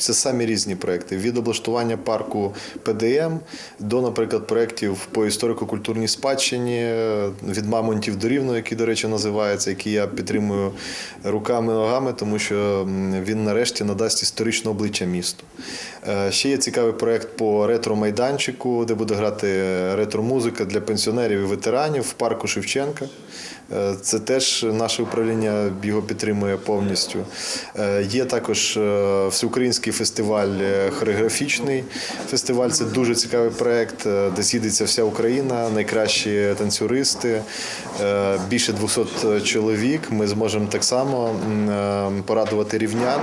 це самі різні проекти. Від облаштування парку ПДМ до, наприклад, проєктів по історико-культурній спадщині, е, від мамонтів до рівного, який, до речі, називається, який я підтримую руками і ногами, тому що він нарешті надасть історичне обличчя місту. Е, Ще є цікавий проєкт по ретро-майданчику, де буде грати ретро-музика для пенсіонерів і ветеранів в парку Шевченка. Е, Це теж наше управління його підтримує повністю. Є також всеукраїнський фестиваль е, хореографічний фестиваль. Це дуже цікавий проєкт, е, де з'їдеться вся Україна, найкращі танцюристи, е, більше 200 чоловік. Ми зможемо так само порадувати рівнян.